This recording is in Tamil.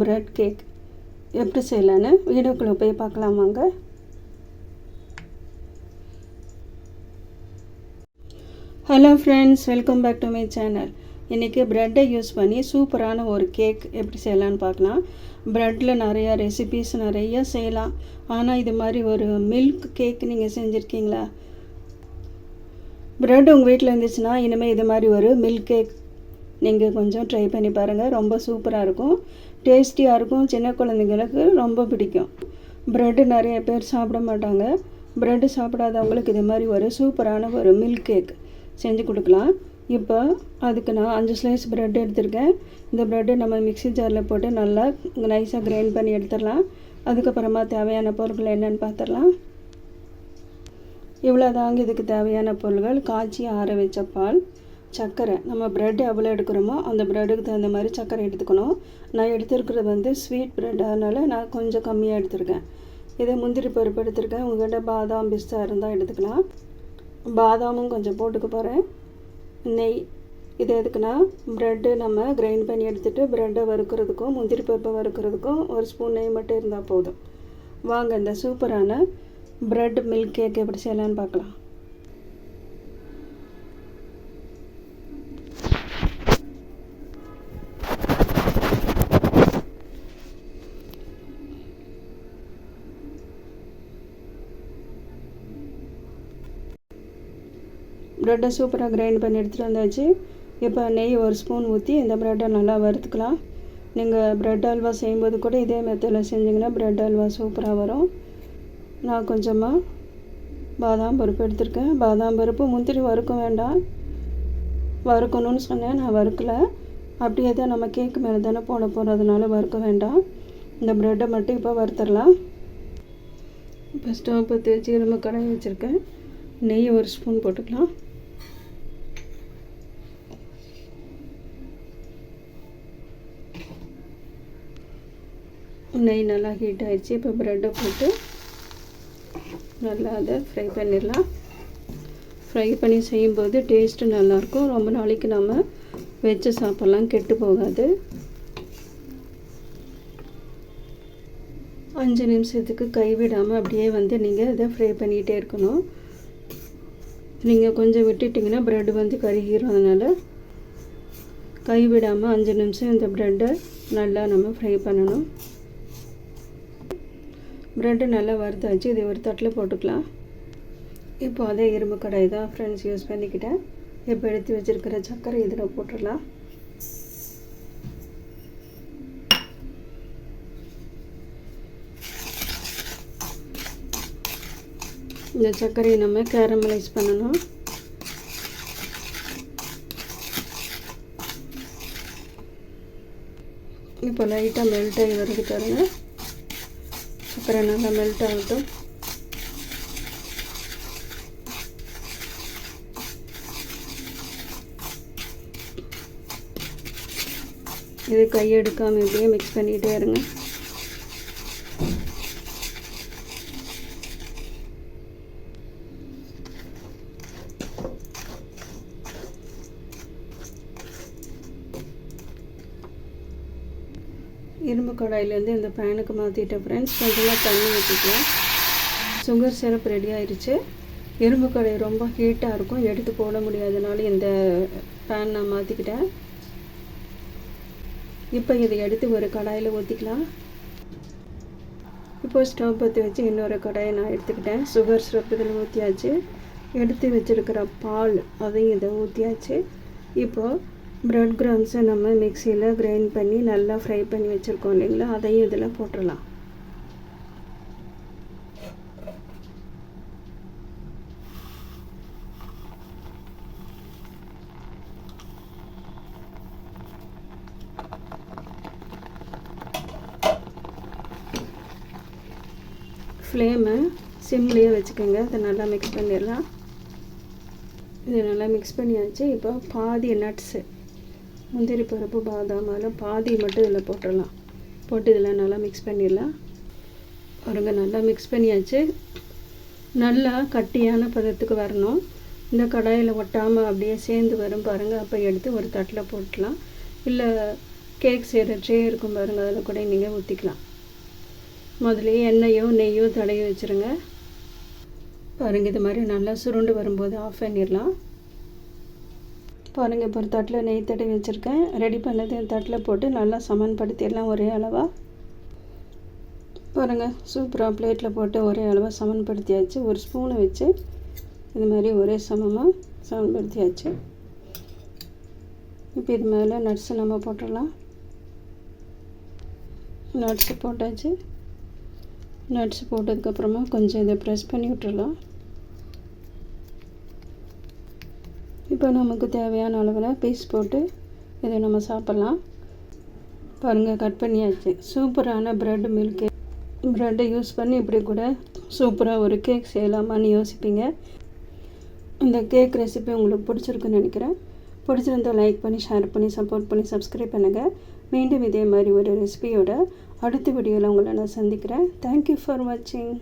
Bread cake. எப்படி செய்யலான்னு வீடியோக்குள்ளே போய் பார்க்கலாமாங்க hello friends welcome back to my channel இன்றைக்கி ப்ரெட்டை யூஸ் பண்ணி சூப்பரான ஒரு கேக் எப்படி செய்யலான்னு பார்க்கலாம். ப்ரெட்டில் நிறையா ரெசிபீஸ் நிறையா செய்யலாம். ஆனால் இது மாதிரி ஒரு மில்க் கேக் நீங்கள் செஞ்சுருக்கீங்களா? ப்ரெட் உங்கள் வீட்டில் இருந்துச்சுன்னா இனிமேல் இது மாதிரி ஒரு மில்க் கேக் நீங்கள் கொஞ்சம் ட்ரை பண்ணி பாருங்கள் ரொம்ப சூப்பராக இருக்கும். டேஸ்டியாக இருக்கும். சின்ன குழந்தைங்களுக்கு ரொம்ப பிடிக்கும். ப்ரெட்டு நிறைய பேர் சாப்பிட மாட்டாங்க. ப்ரெட்டு சாப்பிடாதவங்களுக்கு இது மாதிரி ஒரு சூப்பரான ஒரு மில்க் கேக் செஞ்சு கொடுக்கலாம். இப்போ அதுக்கு நான் அஞ்சு ஸ்லைஸ் ப்ரெட் எடுத்திருக்கேன். இந்த ப்ரெட்டு நம்ம மிக்ஸி ஜாரில் போட்டு நல்லா நைஸாக கிரைண்ட் பண்ணி எடுத்துடலாம். அதுக்கப்புறமா தேவையான பொருட்கள் என்னென்னு பார்த்துடலாம் இவ்வளோ தாங்க இதுக்கு தேவையான பொருள்கள் காய்ச்சி ஆற வச்ச பால் சர்க்கரை நம்ம ப்ரெட் எவ்வளோ எடுக்கிறோமோ அந்த ப்ரெட்டுக்கு தகுந்த மாதிரி சர்க்கரை எடுத்துக்கணும். நான் எடுத்துருக்கிறது வந்து ஸ்வீட் ப்ரெட் அதனால் நான் கொஞ்சம் கம்மியாக எடுத்திருக்கேன். இதே முந்திரி பருப்பு எடுத்திருக்கேன். உங்கள்கிட்ட பாதாம் பிஸ்தா இருந்தால் எடுத்துக்கலாம். பாதாமும் கொஞ்சம் போட்டுக்க போகிறேன் நெய் இது எதுக்குன்னா ப்ரெட்டு நம்ம கிரைண்ட் பண்ணி எடுத்துகிட்டு ப்ரெட்டை வறுக்கிறதுக்கும் முந்திரி பருப்பை வறுக்கிறதுக்கும் ஒரு ஸ்பூன் நெய் மட்டும் இருந்தால் போதும். வாங்க இந்த சூப்பரான ப்ரெட் மில்க் கேக் எப்படி செய்யலான்னு பார்க்கலாம். ப்ரெட்டை சூப்பராக கிரைண்ட் பண்ணி எடுத்துகிட்டு வந்தாச்சு. இப்போ நெய் ஒரு ஸ்பூன் ஊற்றி இந்த ப்ரெட்டை நல்லா வறுத்துக்கலாம். நீங்கள் ப்ரெட் அல்வா செய்யும்போது கூட இதே மெத்தடில் செஞ்சிங்கன்னா ப்ரெட் அல்வா சூப்பராக வரும். நான் கொஞ்சமாக பாதாம் பருப்பு எடுத்திருக்கேன். பாதாம் பருப்பு முந்திரி வறுக்க வேண்டாம். வறுக்கணும்னு சொன்னேன் நான் வறுக்கலை. அப்படியே தான் நம்ம கேக்கு மேலே தானே போட போகிறதுனால வறுக்க வேண்டாம். இந்த ப்ரெட்டை மட்டும் இப்போ வறுத்துடலாம். இப்போ ஸ்டவ் பற்றி வச்சு இரும்பு கடாய் வச்சுருக்கேன். நெய் ஒரு ஸ்பூன் போட்டுக்கலாம். நெய் நல்லா ஹீட் ஆகிடுச்சு இப்போ ப்ரெட்டை போட்டு நல்லா அதை ஃப்ரை பண்ணிடலாம். ஃப்ரை பண்ணி செய்யும்போது டேஸ்ட்டு நல்லாயிருக்கும். ரொம்ப நாளைக்கு நம்ம வச்சு சாப்பிட்லாம். கெட்டு போகாது. அஞ்சு நிமிஷத்துக்கு கைவிடாமல் அப்படியே வந்து நீங்கள் இதை ஃப்ரை பண்ணிகிட்டே இருக்கணும். நீங்கள் கொஞ்சம் விட்டுட்டிங்கன்னா ப்ரெட் வந்து கருகிரும் அதனால் கைவிடாமல் அஞ்சு நிமிஷம் இந்த ப்ரெட்டை நல்லா நம்ம ஃப்ரை பண்ணணும். ப்ரெட்டு நல்லா வறுத்தாச்சு. இதை ஒரு தட்டில் போட்டுக்கலாம். இப்போ அதே இரும்பு கடாய் தான் ஃப்ரெண்ட்ஸ் யூஸ் பண்ணிக்கிட்டேன். இப்போ எடுத்து வச்சுருக்கிற சர்க்கரை இதில் போட்டுடலாம். இந்த சர்க்கரையை நம்ம கேரமலைஸ் பண்ணணும். இப்போ லைட்டாக மெல்ட் ஆகி வருது பாருங்கள் சர்க்கரை நல்லா மெல்ட் ஆகட்டும் இது கையெடுக்காமல் இப்படியே மிக்ஸ் பண்ணிகிட்டே இருங்க. இரும்பு கடாயிலேருந்து இந்த பேனுக்கு மாற்றிட்டேன் ஃப்ரெண்ட்ஸ் கொஞ்சமாக தண்ணி ஊற்றிக்கலாம் சுகர் சிரப் ரெடி ஆயிடுச்சு இரும்பு கடை ரொம்ப ஹீட்டாக இருக்கும். எடுத்து போட முடியாதனால இந்த பேன் நான் மாற்றிக்கிட்டேன். இப்போ இதை எடுத்து ஒரு கடாயில் ஊற்றிக்கலாம். இப்போ ஸ்டவ் பற்றி வச்சு இன்னொரு கடாயை நான் எடுத்துக்கிட்டேன். சுகர் சிரப் இதில் ஊற்றியாச்சு எடுத்து வச்சுருக்கிற பால் அதையும் இதை ஊற்றியாச்சு இப்போது ப்ரெட் கிராம்ஸை நம்ம மிக்சியில் கிரைண்ட் பண்ணி நல்லா ஃப்ரை பண்ணி வச்சுருக்கோம் இல்லைங்களா? அதையும் இதில் போட்டுடலாம். ஃப்ளேமை சிம்லேயே வச்சுக்கோங்க. அதை நல்லா மிக்ஸ் பண்ணிடலாம். இது நல்லா மிக்ஸ் பண்ணியாச்சு. இப்போ பாதி நட்ஸு முந்திரி பருப்பு பாதாம் அதெல்லாம் பாதி மட்டும் இதில் போட்டுடலாம். போட்டு இதில் நல்லா மிக்ஸ் பண்ணிடலாம். பாருங்க நல்லா மிக்ஸ் பண்ணியாச்சு. நல்லா கட்டியான பதத்துக்கு வரணும். இந்த கடாயில் ஒட்டாமல் அப்படியே சேர்ந்து வரும் பாருங்கள் அப்போ எடுத்து ஒரு தட்டில் போட்டுடலாம். இல்லை கேக் செய்கிற ட்ரே இருக்கும் பாருங்கள் அதில் கூட நீங்கள் ஊற்றிக்கலாம் முதல்ல எண்ணெயோ நெய்யோ தடவி வச்சுருங்க. பாருங்கள் இது மாதிரி நல்லா சுருண்டு வரும்போது ஆஃப் பண்ணிடலாம். பாருங்கள் இப்போ ஒரு தட்டில் நெய் தடவி வச்சுருக்கேன். ரெடி பண்ணது என் தட்டில் போட்டு நல்லா சமன்படுத்திடலாம் ஒரே அளவாக பாருங்கள் சூப்பராக பிளேட்டில் போட்டு ஒரே அளவாக சமன்படுத்தியாச்சு. ஒரு ஸ்பூனை வச்சு இது மாதிரி ஒரே சமமாக சமன்படுத்தியாச்சு. இப்போ இது மேலே நட்ஸு நம்ம போட்டுடலாம். நட்ஸு போட்டாச்சு. நட்ஸ் போட்டதுக்கப்புறமா கொஞ்சம் இதை ப்ரெஸ் பண்ணி விட்டுடலாம். இப்போ நமக்கு தேவையான அளவில் பீஸ் போட்டு இதை நம்ம சாப்பிட்லாம். பாருங்கள் கட் பண்ணியாச்சு. சூப்பரான ப்ரெட் மில்க் ப்ரெட்டை யூஸ் பண்ணி இப்படி கூட சூப்பராக ஒரு கேக் செய்யலாமான்னு யோசிப்பீங்க. இந்த கேக் ரெசிபி உங்களுக்கு பிடிச்சிருக்குன்னு நினைக்கிறேன். பிடிச்சிருந்தால் லைக் பண்ணி ஷேர் பண்ணி சப்போர்ட் பண்ணி சப்ஸ்கிரைப் பண்ணுங்கள் மீண்டும் இதே மாதிரி ஒரு ரெசிபியோட அடுத்த வீடியோவில் உங்களை நான் சந்திக்கிறேன். தேங்க்யூ ஃபார் வாட்சிங்